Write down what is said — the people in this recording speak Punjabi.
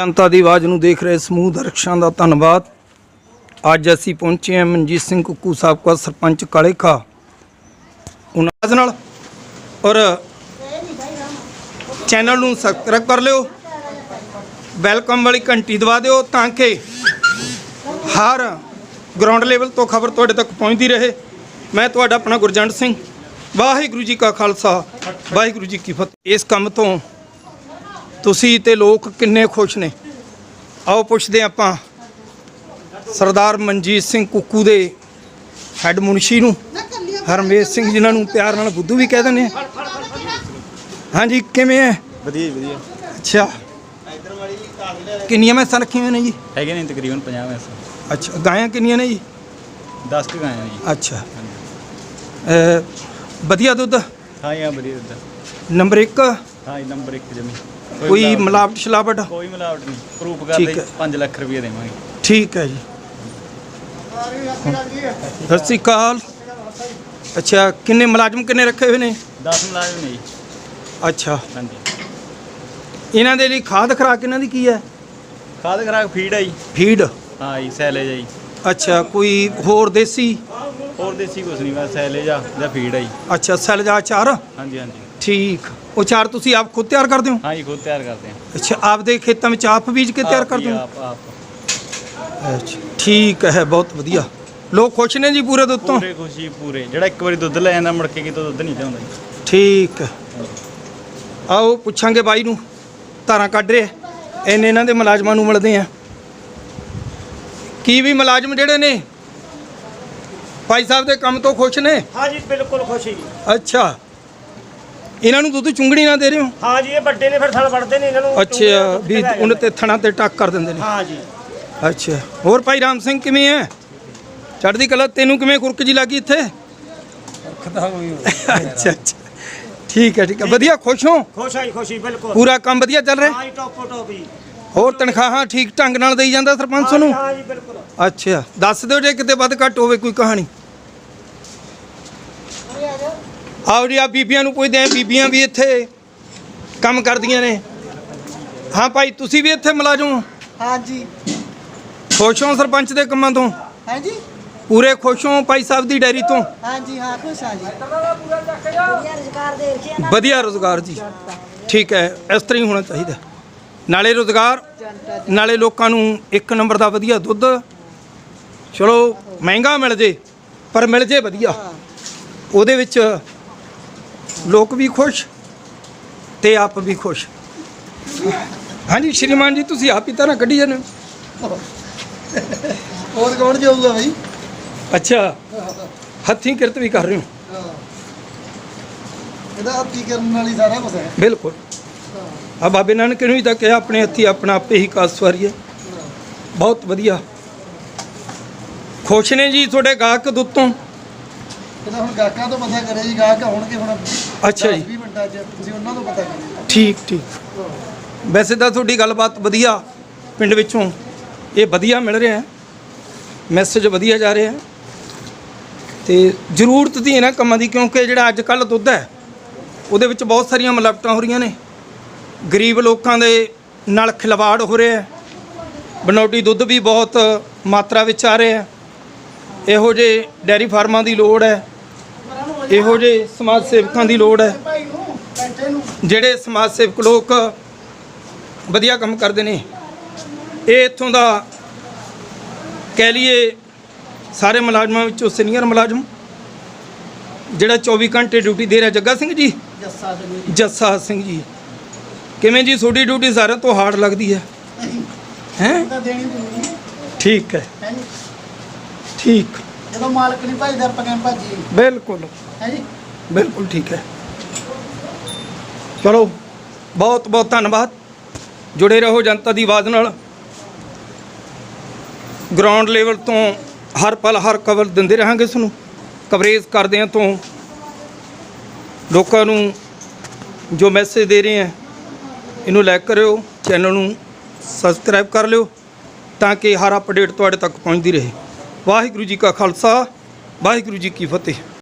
ਜਨਤਾ ਦੀ ਆਵਾਜ਼ ਨੂੰ ਦੇਖ ਰਹੇ ਸਮੂਹ ਦਰਸ਼ਕਾਂ ਦਾ ਧੰਨਵਾਦ। ਅੱਜ ਅਸੀਂ ਪਹੁੰਚੇ ਹਾਂ ਮਨਜੀਤ ਸਿੰਘ ਕੁੱਕੂ ਸਾਬਕਾ ਸਰਪੰਚ ਕਾਲੇਖਾ। ਉਹਨਾਂ ਨਾਲ। ਔਰ ਚੈਨਲ ਨੂੰ ਸਬਸਕ੍ਰਾਈਬ ਕਰ ਲਿਓ। ਵੈਲਕਮ ਵਾਲੀ ਘੰਟੀ ਦਬਾ ਦਿਓ ਤਾਂ ਕਿ ਹਰ ਗਰਾਊਂਡ ਲੈਵਲ ਤੋਂ ਖਬਰ ਤੁਹਾਡੇ ਤੱਕ ਪਹੁੰਚਦੀ ਰਹੇ। ਮੈਂ ਤੁਹਾਡਾ ਆਪਣਾ ਗੁਰਜੰਟ ਸਿੰਘ। ਵਾਹਿਗੁਰੂ ਜੀ ਕਾ ਖਾਲਸਾ। ਵਾਹਿਗੁਰੂ ਜੀ ਕੀ ਫਤਿਹ। ਇਸ ਕੰਮ ਤੋਂ ਤੁਸੀਂ ਤੇ ਲੋਕ ਕਿੰਨੇ ਖੁਸ਼ ਨੇ। ਆਓ ਪੁੱਛਦੇ ਆਪਾਂ ਸਰਦਾਰ ਮਨਜੀਤ ਸਿੰਘ ਕੁੱਕੂ ਦੇ ਹੈੱਡ ਮੁਨਸ਼ੀ ਨੂੰ ਹਰਮੇਸ਼ ਸਿੰਘ ਜਿਨ੍ਹਾਂ ਨੂੰ ਪਿਆਰ ਨਾਲ ਬੁੱਧੂ ਵੀ ਕਹਿ ਦਿੰਦੇ ਆ। ਹਾਂਜੀ ਕਿਵੇਂ ਹੈ? ਵਧੀਆ ਵਧੀਆ। ਅੱਛਾ। ਕਿੰਨੀਆਂ ਮੈਸਾਂ ਰੱਖੀਆਂ ਨੇ ਜੀ? ਹੈਗੇ ਨੇ ਤਕਰੀਬਨ 50 ਮੈਸ। ਅੱਛਾ ਗਾਇਆਂ ਕਿੰਨੀਆਂ ਨੇ ਜੀ? 10 ਕੁ ਗਾਇਆ ਜੀ। ਅੱਛਾ। ਵਧੀਆ ਦੁੱਧ? ਹਾਂ ਜੀ ਹਾਂ ਵਧੀਆ ਦਿੱਤਾ ਨੰਬਰ 1 ਹਾਂ ਜੀ ਨੰਬਰ 1 ਜਮੀ। ਕੋਈ ਮਿਲਾਵਟ ਸ਼ਲਾਵਟ? ਕੋਈ ਮਿਲਾਵਟ ਨਹੀਂ। ਪ੍ਰੂਫ ਠੀਕ ਕਰਦੇ ਹੈ। 5 ਲੱਖ ਰੁਪਏ ਦੇਵਾਂਗੇ। ਠੀਕ ਹੈ ਜੀ। ਸਤਿ ਸ਼੍ਰੀ ਅਕਾਲ। ਅੱਛਾ ਕਿੰਨੇ ਮੁਲਾਜ਼ਮ ਕਿੰਨੇ ਰੱਖੇ ਹੋਏ ਨੇ? 10 ਮੁਲਾਜ਼ਮ ਨੇ ਜੀ। ਅੱਛਾ। ਹਾਂਜੀ। ਇਹਨਾਂ ਦੇ ਲਈ ਖਾਦ ਖਰਾਕ ਇਹਨਾਂ ਦੀ ਕੀ ਹੈ? ਖਾਦ ਖਰਾਕ ਫੀਡ ਆ ਜੀ। ਫੀਡ? ਹਾਂ ਜੀ ਸੈਲੇਜ ਆ ਜੀ। ਅੱਛਾ ਕੋਈ ਹੋਰ ਦੇਸੀ? ਹੋਰ ਦੇਸੀ ਕੁਛ ਨਹੀਂ ਬਸ ਸੈਲੇਜ ਆ ਜਾਂ ਫੀਡ ਆ ਜੀ। ਅੱਛਾ ਸੈਲਜਾ ਚਾਰ ਹਾਂਜੀ ਹਾਂਜੀ। ਠੀਕ। ਉਹ ਚਾਰ ਤੁਸੀਂ ਆਪ ਖੁਦ ਤਿਆਰ ਕਰਦੇ ਹੋ? ਹਾਂ ਜੀ ਖੁਦ ਤਿਆਰ ਕਰਦੇ ਹਾਂ। ਅੱਛਾ ਆਪਦੇ ਖੇਤਾਂ ਵਿੱਚ ਆਪ ਬੀਜ ਕੇ ਤਿਆਰ ਕਰਦੇ ਹੀ, ਹੋ ਆਪ ਆਪ। ਅੱਛਾ ਠੀਕ ਹੈ ਬਹੁਤ ਵਧੀਆ। ਲੋਕ ਖੁਸ਼ ਨੇ ਜੀ ਪੂਰੇ ਦੁੱਧ ਤੋਂ? ਪੂਰੇ ਖੁਸ਼ੀ ਪੂਰੇ। ਜਿਹੜਾ ਇੱਕ ਵਾਰੀ ਦੁੱਧ ਲੈ ਜਾਂਦਾ ਮੁੜ ਕੇ ਕਿਤੋਂ ਦੁੱਧ ਨਹੀਂ ਲਿਆਉਂਦਾ ਜੀ। ਠੀਕ ਹੈ। ਆਓ ਪੁੱਛਾਂਗੇ ਬਾਈ ਨੂੰ। ਧਾਰਾਂ ਕੱਢ ਰਿਹਾ ਇੰਨੇ ਇਹਨਾਂ ਦੇ ਮੁਲਾਜ਼ਮਾਂ ਨੂੰ ਮਿਲਦੇ ਆ। ਕੀ ਵੀ ਮੁਲਾਜ਼ਮ ਜਿਹੜੇ ਨੇ? ਭਾਈ ਸਾਹਿਬ ਦੇ ਕੰਮ ਤੋਂ ਖੁਸ਼ ਨੇ? ਹਾਂ ਜੀ ਬਿਲਕੁਲ ਖੁਸ਼ੀ ਅੱਛਾ। ਇਹਨਾਂ ਨੂੰ ਦੁੱਧ ਚੁੰਗਣੀ ਨਾ ਦੇ ਰਹੇ ਹੋ? ਹਾਂ ਜੀ ਇਹ ਵੱਡੇ ਨੇ ਫਿਰ ਥਲ ਵੜਦੇ ਨੇ ਇਹਨਾਂ ਨੂੰ ਅੱਛਾ ਵੀ ਉਹਨਾਂ ਤੇ ਥਣਾ ਤੇ ਟੱਕ ਕਰ ਦਿੰਦੇ ਨੇ। ਹਾਂ ਜੀ। ਅੱਛਾ ਹੋਰ ਭਾਈ ਰਾਮ ਸਿੰਘ ਕਿਵੇਂ ਹੈ ਚੜ੍ਹਦੀ ਕਲਾ ਤੈਨੂੰ ਕਿਵੇਂ ਖੁਰਕ ਜੀ ਲੱਗੀ ਇੱਥੇ? ਅੱਛਾ ਅੱਛਾ। ਠੀਕ ਹੈ ਠੀਕ ਹੈ ਵਧੀਆ ਖੁਸ਼ ਹੋ? ਖੁਸ਼ ਆਈ ਖੁਸ਼ੀ ਬਿਲਕੁਲ। ਪੂਰਾ ਕੰਮ ਵਧੀਆ ਚੱਲ ਰਿਹਾ? ਹਾਂ ਜੀ ਟੋਪੋ ਟੋਪੀ ਹੋਰ ਤਨਖਾਹਾਂ ਠੀਕ ਢੰਗ ਨਾਲ ਦੇਈ ਜਾਂਦਾ ਸਰਪੰਚ ਨੂੰ? ਹਾਂ ਜੀ ਬਿਲਕੁਲ। ਅੱਛਾ ਦੱਸ ਦਿਓ ਜੇ ਕਿਤੇ ਵੱਧ ਘੱਟ ਹੋਵੇ ਕੋਈ ਕਹਾਣੀ। ਜੀ ਆ ਬੀਬੀਆਂ ਨੂੰ ਪੁੱਛਦੇ ਆ ਬੀਬੀਆਂ ਵੀ ਇੱਥੇ ਕੰਮ ਕਰਦੀਆਂ ਨੇ। ਹਾਂ ਭਾਈ ਤੁਸੀਂ ਵੀ ਇੱਥੇ ਮੁਲਾਜ਼ਮ ਹੋ? ਹਾਂਜੀ। ਖੁਸ਼ ਹੋ ਸਰਪੰਚ ਦੇ ਕੰਮਾਂ ਤੋਂ? ਹਾਂਜੀ। ਪੂਰੇ ਖੁਸ਼ ਹੋ ਭਾਈ ਸਾਹਿਬ ਦੀ ਡੈਰੀ ਤੋਂ? ਹਾਂਜੀ ਹਾਂ ਖੁਸ਼ ਹਾਂ ਜੀ। ਵਧੀਆ ਰੋਜ਼ਗਾਰ ਜੀ। ਠੀਕ ਹੈ ਇਸ ਤਰ੍ਹਾਂ ਹੀ ਹੋਣਾ ਚਾਹੀਦਾ। ਨਾਲੇ ਰੋਜ਼ਗਾਰ ਨਾਲੇ ਲੋਕਾਂ ਨੂੰ ਇੱਕ ਨੰਬਰ ਦਾ ਵਧੀਆ ਦੁੱਧ। ਚਲੋ ਮਹਿੰਗਾ ਮਿਲ ਜੇ ਪਰ ਮਿਲ ਜੇ ਵਧੀਆ। ਉਹਦੇ ਵਿੱਚ ਲੋਕ ਵੀ ਖੁਸ਼ ਤੇ ਆਪ ਵੀ ਖੁਸ਼। ਹਾਂਜੀ ਸ਼੍ਰੀਮਾਨ ਜੀ ਤੁਸੀਂ ਆਪ ਹੀ ਤਾਂ ਨਾ ਕੱਢੀ ਜਾਂਦੇ ਹੋ। ਹੋਰ ਕੌਣ ਜਾਊਗਾ ਬਈ? ਅੱਛਾ ਹੱਥੀਂ ਕਿਰਤ ਵੀ ਕਰ ਰਹੇ ਹੋ। ਇਹਦਾ ਹੱਥੀ ਕਰਨ ਵਾਲੀ ਸਾਰਾ ਕੁਝ ਹੈ। ਬਿਲਕੁਲ। ਆ ਬਾਬੇ ਨਾਨਕ ਨੇ ਵੀ ਤਾਂ ਕਿਹਾ ਆਪਣੇ ਹੱਥੀ ਆਪਣਾ ਆਪੇ ਹੀ ਕਾਸ ਸਵਾਰੀਏ। ਬਹੁਤ ਵਧੀਆ। ਖੁਸ਼ ਨੇ ਜੀ ਤੁਹਾਡੇ ਗਾਹਕ ਦੁੱਧ ਤੋਂ ਇਹਦਾ ਹੁਣ ਗਾਹਕਾਂ ਤੋਂ ਪਤਾ ਕਰੇ ਜੀ ਗਾਹਕ ਆਉਣਗੇ ਹੁਣ ਅੱਛਾ ਜੀ। 20 ਮਿੰਟਾਂ 'ਚ ਤੁਸੀਂ ਉਹਨਾਂ ਤੋਂ ਪਤਾ ਕਰਿਓ। ਠੀਕ ਠੀਕ। ਵੈਸੇ ਤਾਂ ਤੁਹਾਡੀ ਗੱਲਬਾਤ ਵਧੀਆ ਪਿੰਡ ਵਿੱਚੋਂ ਇਹ ਵਧੀਆ ਮਿਲ ਰਿਹਾ ਹੈ। ਮੈਸੇਜ ਵਧੀਆ ਜਾ ਰਿਹਾ ਹੈ। ਤੇ ਜ਼ਰੂਰਤ ਦੀ ਇਹਨਾਂ ਕੰਮਾਂ ਦੀ ਕਿਉਂਕਿ ਜਿਹੜਾ ਅੱਜ ਕੱਲ ਦੁੱਧ ਹੈ ਉਹਦੇ ਵਿੱਚ ਬਹੁਤ ਸਾਰੀਆਂ ਮਿਲਾਵਟਾਂ ਹੋ ਰਹੀਆਂ ਨੇ। ਗਰੀਬ ਲੋਕਾਂ ਦੇ ਨਾਲ ਖਿਲਵਾੜ ਹੋ ਰਿਹਾ ਹੈ। ਬਨੌਟੀ ਦੁੱਧ ਵੀ ਬਹੁਤ ਮਾਤਰਾ ਵਿੱਚ ਆ ਰਿਹਾ ਹੈ। ਇਹੋ ਜਿਹੇ ਡੈਰੀ ਫਾਰਮਾਂ ਦੀ ਲੋੜ ਹੈ। ਇਹੋ ਜਿਹੇ ਸਮਾਜ ਸੇਵਕਾਂ ਦੀ ਲੋੜ ਹੈ। ਜਿਹੜੇ ਸਮਾਜ ਸੇਵਕ ਲੋਕ ਵਧੀਆ ਕੰਮ ਕਰਦੇ ਨੇ ਇਹ ਇੱਥੋਂ ਦਾ ਕਹਿ ਲਈਏ ਸਾਰੇ ਮੁਲਾਜ਼ਮਾਂ ਵਿੱਚੋਂ ਸੀਨੀਅਰ ਮੁਲਾਜ਼ਮ ਜਿਹੜਾ 24 ਘੰਟੇ ਡਿਊਟੀ ਦੇ ਰਿਹਾ। ਜੱਗਾ ਸਿੰਘ ਜੀ? ਜੱਸਾ ਸਿੰਘ ਜੀ। ਕਿਵੇਂ ਜੀ ਤੁਹਾਡੀ ਡਿਊਟੀ ਸਾਰਿਆਂ ਤੋਂ ਹਾਰਡ ਲੱਗਦੀ ਹੈ? ਹੈ? ਠੀਕ ਹੈ। ਠੀਕ। ਜਦੋਂ ਮਾਲਕ ਨਹੀਂ ਭਾਈਦਾ ਆਪਾਂ ਕਹਿੰਦੇ ਭਾਜੀ ਬਿਲਕੁਲ। ਹੈ ਜੀ? ਬਿਲਕੁਲ ਠੀਕ ਹੈ। ਚਲੋ, ਬਹੁਤ ਬਹੁਤ ਧੰਨਵਾਦ। ਜੁੜੇ ਰਹੋ ਜਨਤਾ ਦੀ ਆਵਾਜ਼ ਨਾਲ। ਗਰਾਊਂਡ ਲੈਵਲ ਤੋਂ ਹਰ ਪਲ, ਹਰ ਖਬਰ ਦਿੰਦੇ ਰਹਾਂਗੇ ਇਸ ਨੂੰ ਕਵਰੇਜ ਕਰਦੇ ਹਾਂ ਤੋਂ। ਲੋਕਾਂ ਨੂੰ ਜੋ ਮੈਸੇਜ ਦੇ ਰਹੇ ਹਾਂ, ਇਹਨੂੰ ਲਾਈਕ ਕਰਿਓ ਚੈਨਲ ਨੂੰ ਸਬਸਕ੍ਰਾਈਬ ਕਰ ਲਿਓ, ਤਾਂ ਕਿ ਹਰ ਅਪਡੇਟ ਤੁਹਾਡੇ ਤੱਕ ਪਹੁੰਚਦੀ ਰਹੇ। ਵਾਹਿਗੁਰੂ ਜੀ ਕਾ ਖਾਲਸਾ, ਵਾਹਿਗੁਰੂ ਜੀ ਕੀ ਫਤਿਹ।